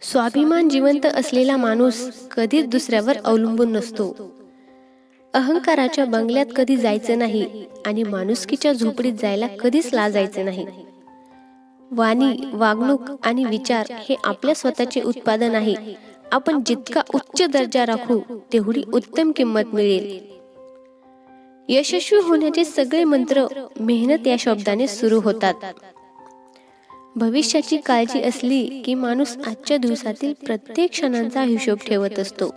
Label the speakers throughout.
Speaker 1: स्वाभिमान जिवंत असलेला माणूस कधीच दुसऱ्यावर अवलंबून नसतो. अहंकाराच्या बंगल्यात कधी जायचं नाही आणि माणुसकीच्या झोपडीत जायला कधीच लाजायचं नाही. वाणी वागणूक आणि विचार हे आपल्या स्वतःचे उत्पादन आहे. आपण जितका उच्च दर्जा राखू तेवढी उत्तम किंमत मिळेल. यशस्वी होण्याचे सगळे मंत्र मेहनत या शब्दाने सुरू होतात. भविष्याची काळजी असली की माणूस आजच्या दिवसातील प्रत्येक क्षणांचा हिशोब ठेवत असतो.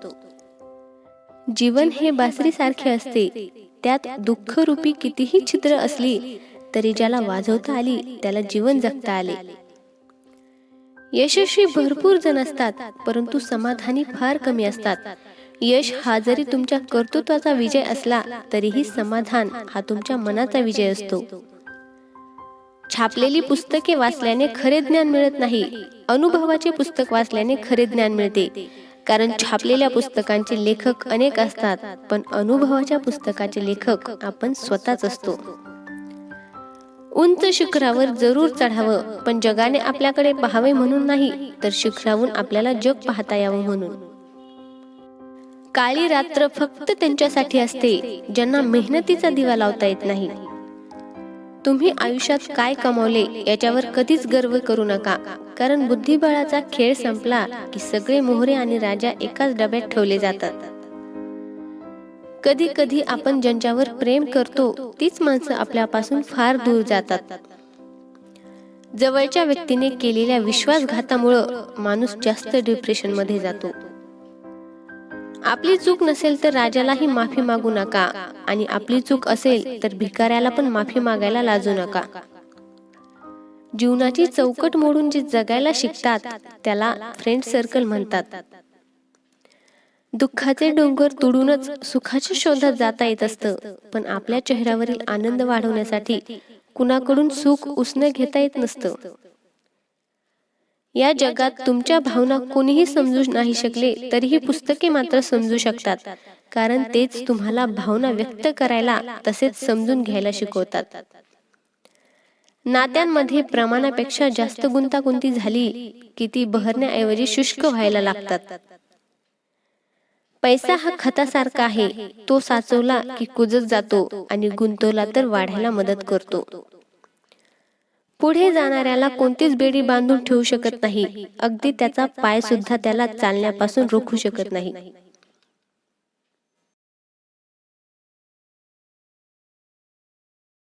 Speaker 1: जीवन हे बासरीसारखे असते. त्यात दुःखरूपी कितीही छिद्र असली तरी ज्याला वाजवता आली त्याला जीवन जगता आले. यशस्वी भरपूर जण असतात परंतु समाधानी फार कमी असतात. यश हा जरी तुमच्या कर्तृत्वाचा विजय असला तरीही समाधान हा तुमच्या मनाचा विजय असतो. छापलेली पुस्तके वाचल्याने खरे ज्ञान मिळत नाही. अनुभवाचे पुस्तक वाचल्याने खरे ज्ञान मिळते. कारण छापलेल्या पुस्तकांचे लेखक अनेक असतात पण अनुभवाच्या पुस्तकाचे लेखक आपण स्वतःच असतो. उंच शिखरावर जरूर चढावं पण जगाने आपल्याकडे पाहावे म्हणून नाही तर शिखरावून आपल्याला जग पाहता यावं म्हणून. काळी रात्र फक्त त्यांच्यासाठी असते ज्यांना मेहनतीचा दिवा लावता येत नाही. तुम्ही आयुष्यात काय कमावले याच्यावर कधीच गर्व करू नका. कारण बुद्धिबळाचा खेळ संपला की सगळे मोहरे आणि राजा एकाच डब्यात ठेवले जातात. कधी कधी आपण ज्यांच्यावर प्रेम करतो तीच माणसं आपल्यापासून फार दूर जातात. जवळच्या व्यक्तीने केलेल्या विश्वासघातामुळं माणूस जास्त डिप्रेशनमध्ये जातो. आपली चूक नसेल तर राजालाही माफी मागू नका. आणि आपली चूक असेल तर भिकाऱ्याला पण माफी मागायला लाजू नका. जीवनाची चौकट मोडून जे जगायला शिकतात त्याला फ्रेंड सर्कल म्हणतात. दुःखाचे डोंगर तुडूनच सुखाच्या शोधात जाता येत असतं पण आपल्या चेहऱ्यावरील आनंद वाढवण्यासाठी कुणाकडून सुख उसणं घेता येत नसतं. या जगात तुमच्या भावना कोणीही समजू नाही शकले तरीही पुस्तके मात्र समजू शकतात. कारण तेच तुम्हाला भावना व्यक्त करायला तसेच समजून घ्यायला शिकवतात. नात्यांमध्ये प्रमाणापेक्षा जास्त गुंतागुंती झाली की ती बहरण्याऐवजी शुष्क व्हायला लागतात? पैसा हा खतासारखा आहे तो साचवला की कुजत जातो आणि गुंतवला तर वाढायला मदत करतो. पुढे जाणाऱ्याला कोणतीच बेडी बांधून ठेवू शकत नाही. अगदी त्याचा पाय सुद्धा त्याला चालण्यापासून रोखू शकत नाही.